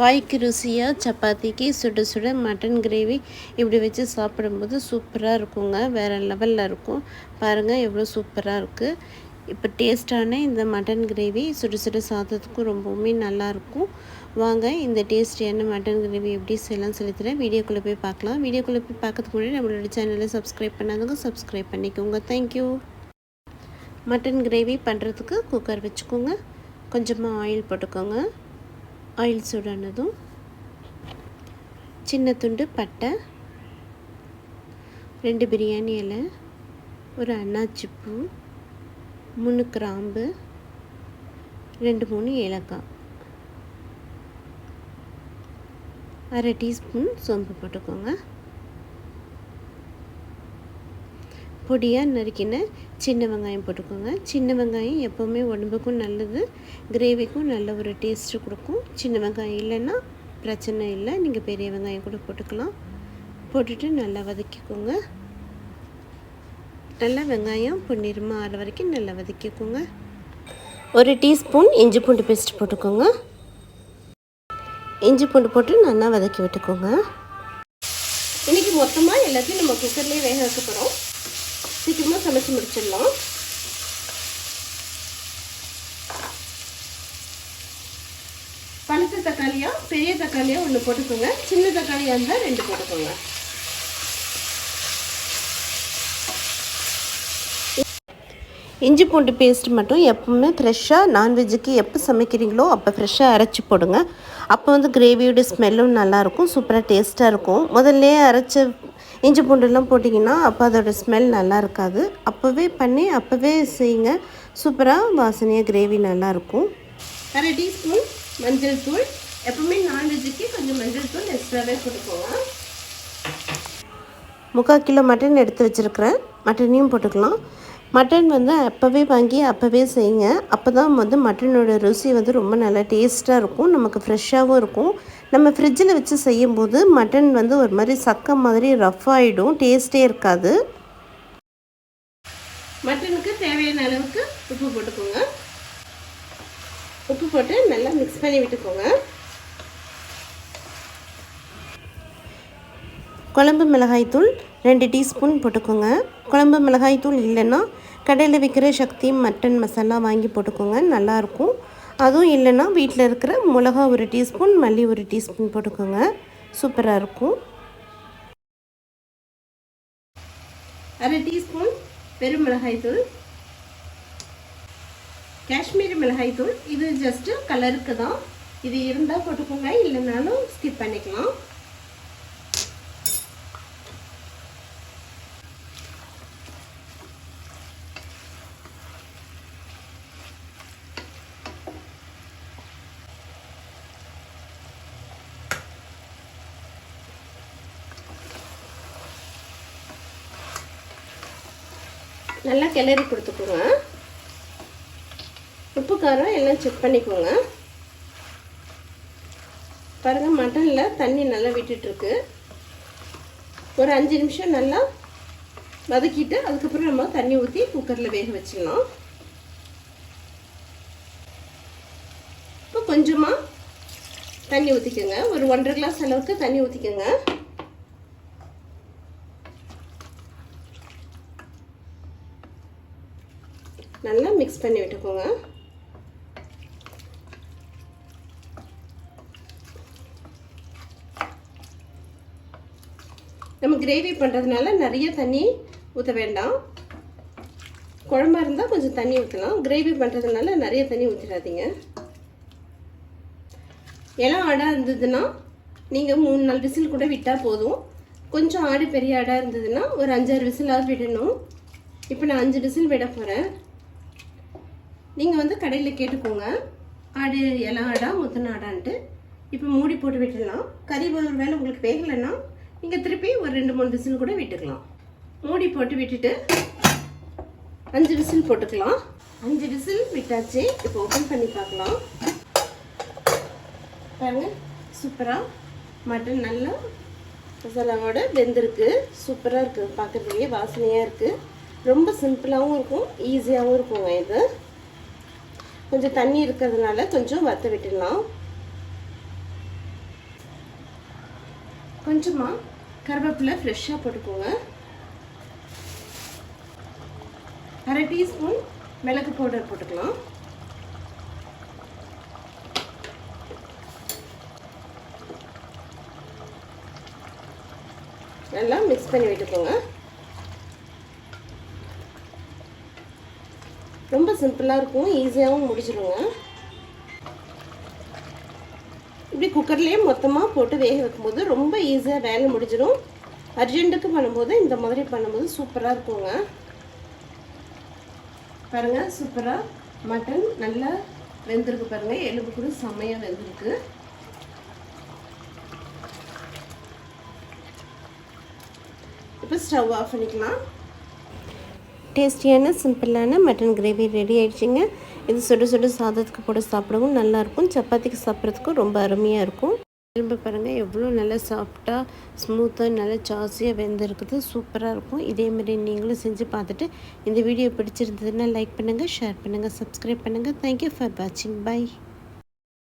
வாய்க்கு ருசியாக சப்பாத்திக்கு சுட சுட மட்டன் கிரேவி இப்படி வச்சு சாப்பிடும்போது சூப்பராக இருக்குங்க. வேறு லெவலில் இருக்கும். பாருங்கள் எவ்வளோ சூப்பராக இருக்குது இப்போ டேஸ்ட்டான இந்த மட்டன் கிரேவி சுட சுட சாதத்துக்கும் ரொம்பவுமே நல்லாயிருக்கும் வாங்க இந்த டேஸ்டியான மட்டன் கிரேவி எப்படி செய்யலாம் செலுத்துகிறேன் வீடியோக்குள்ளே போய் பார்க்கலாம். வீடியோக்குள்ளே போய் பார்க்கறதுக்கு முன்னாடி நம்மளோட சேனலை சப்ஸ்கிரைப் பண்ணாதவங்க சப்ஸ்கிரைப் பண்ணிக்கோங்க. தேங்க்யூ மட்டன் கிரேவி பண்ணுறதுக்கு குக்கர் வச்சுக்கோங்க. கொஞ்சமாக ஆயில் போட்டுக்கோங்க. ஆயில் சூடானதும் சின்ன துண்டு பட்டை ரெண்டு பிரியாணி இலை ஒரு அன்னாச்சி பூ மூணு கிராம்பு ரெண்டு மூணு ஏலக்காய். அரை டீஸ்பூன் சோம்பு போட்டுக்கோங்க. பொடியாக நறுக்கின சின்ன வெங்காயம் போட்டுக்கோங்க. சின்ன வெங்காயம் எப்போவுமே உடம்புக்கும் நல்லது கிரேவிக்கும் நல்ல ஒரு டேஸ்ட்டு கொடுக்கும். சின்ன வெங்காயம் இல்லைன்னா பிரச்சனை இல்லை. நீங்கள் பெரிய வெங்காயம் கூட போட்டுக்கலாம். போட்டுட்டு நல்லா வதக்கிக்கோங்க. நல்லா வெங்காயம் பொன்னிறமாக ஆற வரைக்கும் நல்லா வதக்கிக்கோங்க. ஒரு டீஸ்பூன் இஞ்சி பூண்டு பேஸ்ட் போட்டுக்கோங்க. இஞ்சி பூண்டு போட்டு நல்லா வதக்கி விட்டுக்கோங்க. இன்றைக்கி மொத்தமாக எல்லாத்தையும் நம்ம குக்கர்லேயே வேக வைக்க போகிறோம் சீக்கிரமாக சமைச்சு முடிச்சிடலாம். பழுத்த தக்காளியா பெரிய தக்காளியா ஒன்று போட்டுக்கோங்க. சின்ன தக்காளியாக இருந்தால் ரெண்டு போட்டுக்கோங்க. இஞ்சி பூண்டு பேஸ்ட் மட்டும் எப்பவுமே ஃப்ரெஷ்ஷாக நான்வெஜ்ஜுக்கு எப்போ சமைக்கிறீங்களோ அப்போ ஃப்ரெஷ்ஷாக அரைச்சி போடுங்க. அப்போ வந்து கிரேவியோட ஸ்மெல்லும் நல்லாயிருக்கும் சூப்பராக டேஸ்ட்டாக இருக்கும். முதல்ல அரைச்ச இஞ்சி பூண்டுலாம் போட்டிங்கன்னா அப்போ அதோட ஸ்மெல் நல்லா இருக்காது அப்போவே பண்ணி அப்போவே செய்யுங்க. சூப்பராக வாசனையாக கிரேவி நல்லாயிருக்கும். அரை டீஸ்பூன் மஞ்சள் தூள். எப்பவுமே நான்வெஜ்ஜுக்கு கொஞ்சம் மஞ்சள் தூள் எக்ஸ்ட்ராவே போட்டுக்கோங்க. முக்கால் கிலோ மட்டன் எடுத்து வச்சுருக்கிறேன். மட்டனையும் போட்டுக்கலாம். மட்டன் வந்து அப்போவே வாங்கி அப்போவே செய்யுங்க. அப்போ தான் வந்து மட்டனோட ருசி வந்து ரொம்ப நல்லா டேஸ்ட்டாக இருக்கும். நமக்கு ஃப்ரெஷ்ஷாகவும் இருக்கும். நம்ம ஃப்ரிட்ஜில் வச்சு செய்யும்போது மட்டன் வந்து ஒரு மாதிரி சக்க மாதிரி ரஃப் ஆகிடும் டேஸ்ட்டே இருக்காது. மட்டனுக்கு தேவையான அளவுக்கு உப்பு போட்டுக்கோங்க. உப்பு போட்டு நல்லா மிக்ஸ் பண்ணி விட்டுக்கோங்க. குழம்பு மிளகாய்த்தூள் ரெண்டு டீஸ்பூன் போட்டுக்கோங்க. குழம்பு மிளகாய்த்தூள் இல்லைன்னா கடையில் விற்கிற சக்தி மட்டன் மசாலா வாங்கி போட்டுக்கோங்க நல்லாயிருக்கும் அதுவும் இல்லைன்னா வீட்டில் இருக்கிற மிளகா ஒரு டீஸ்பூன் மல்லி ஒரு டீஸ்பூன் போட்டுக்கோங்க. சூப்பராக இருக்கும். அரை டீஸ்பூன் பெரும் மிளகாய்த்தூள் காஷ்மீரி மிளகாய்த்தூள் இது ஜஸ்ட்டு கலருக்கு தான். இது இருந்தால் போட்டுக்கோங்க. இல்லைனாலும் ஸ்கிப் பண்ணிக்கலாம். நல்லா கிளறி கொடுத்துக்கோங்க. உப்பு காரம் எல்லாம் செக் பண்ணிக்கோங்க. பாருங்கள் மட்டனில் தண்ணி நல்லா விட்டுட்டுருக்கு ஒரு அஞ்சு நிமிஷம் நல்லா வதக்கிட்டு அதுக்கப்புறம் நம்ம தண்ணி ஊற்றி குக்கரில் வேக வச்சிடலாம். இப்போ கொஞ்சமாக தண்ணி ஊற்றிக்கோங்க ஒரு ஒன்றரை கிளாஸ் அளவுக்கு தண்ணி ஊற்றிக்கோங்க நல்லா மிக்ஸ் பண்ணி விட்டுக்கோங்க. நம்ம கிரேவி பண்ணுறதுனால நிறைய தண்ணி ஊற்ற வேண்டாம். குழம்பா இருந்தால் கொஞ்சம் தண்ணி ஊற்றலாம் கிரேவி பண்ணுறதுனால நிறைய தண்ணி ஊற்றிடாதீங்க இளம் ஆடாக இருந்ததுன்னா நீங்கள் மூணு நாலு விசில் கூட விட்டால் போதும். கொஞ்சம் ஆடு பெரிய ஆடாக இருந்ததுன்னா ஒரு அஞ்சாறு விசிலாவது விடணும். இப்போ நான் அஞ்சு விசில் விட போகிறேன் நீங்கள் வந்து கடையில் கேட்டுக்கோங்க. ஆடு இளம் ஆடா முத்தின ஆடான்ட்டு. இப்போ மூடி போட்டு விட்டுடலாம். கறி ஒரு வேலை உங்களுக்கு வேகலைன்னா நீங்கள் திருப்பி ஒரு ரெண்டு மூணு விசில் கூட விட்டுக்கலாம். மூடி போட்டு விட்டுட்டு அஞ்சு விசில் போட்டுக்கலாம். அஞ்சு விசில் விட்டாச்சு. இப்போ ஓப்பன் பண்ணி பார்க்கலாம். பாருங்க சூப்பராக மட்டன் நல்லா மசாலாவோட வெந்திருக்கு. சூப்பராக இருக்குது பார்க்குறதுக்கே வாசனையாக இருக்குது ரொம்ப சிம்பிளாகவும் இருக்கும் ஈஸியாகவும் இருக்குங்க இது. கொஞ்சம் தண்ணி இருக்கிறதுனால கொஞ்சம் வற்ற விட்டுடலாம். கொஞ்சமாக கருவேப்பிலை ஃப்ரெஷ்ஷாக போட்டுக்கோங்க. அரை டீஸ்பூன் மிளகு பவுடர் போட்டுக்கலாம். நல்லா மிக்ஸ் பண்ணி விட்டுக்கோங்க ரொம்ப சிம்பிளாக இருக்கும் ஈஸியாகவும் முடிச்சிடுங்க இப்படி குக்கர்லேயே மொத்தமாக போட்டு வேக வைக்கும்போது ரொம்ப ஈஸியாக வேலை முடிஞ்சிடும் அர்ஜென்ட்டுக்கு பண்ணும்போது இந்த மாதிரி பண்ணும்போது சூப்பராக இருக்குங்க. பாருங்கள் சூப்பராக மட்டன் நல்லா வெந்திருக்கு பாருங்கள் எலும்பு கூட செம்மையாக வெந்திருக்கு. இப்போ ஸ்டவ் ஆஃப் பண்ணிக்கலாம். டேஸ்டியான சிம்பிளான மட்டன் கிரேவி ரெடி ஆகிடுச்சிங்க இது சுடு சுடு சாதத்துக்கு போட்டு சாப்பிடவும் நல்லாயிருக்கும். சப்பாத்திக்கு சாப்பிட்றதுக்கும் ரொம்ப அருமையாக இருக்கும். திரும்ப பாருங்கள் எவ்வளோ நல்லா சாஃப்டாக ஸ்மூத்தாக நல்லா ஜாஸியாக வெந்திருக்குது. சூப்பராக இருக்கும். இதேமாரி நீங்களும் செஞ்சு பார்த்துட்டு இந்த வீடியோ பிடிச்சிருந்ததுன்னா லைக் பண்ணுங்கள் ஷேர் பண்ணுங்கள் சப்ஸ்கிரைப் பண்ணுங்கள் தேங்க்யூ ஃபார் வாட்சிங் பை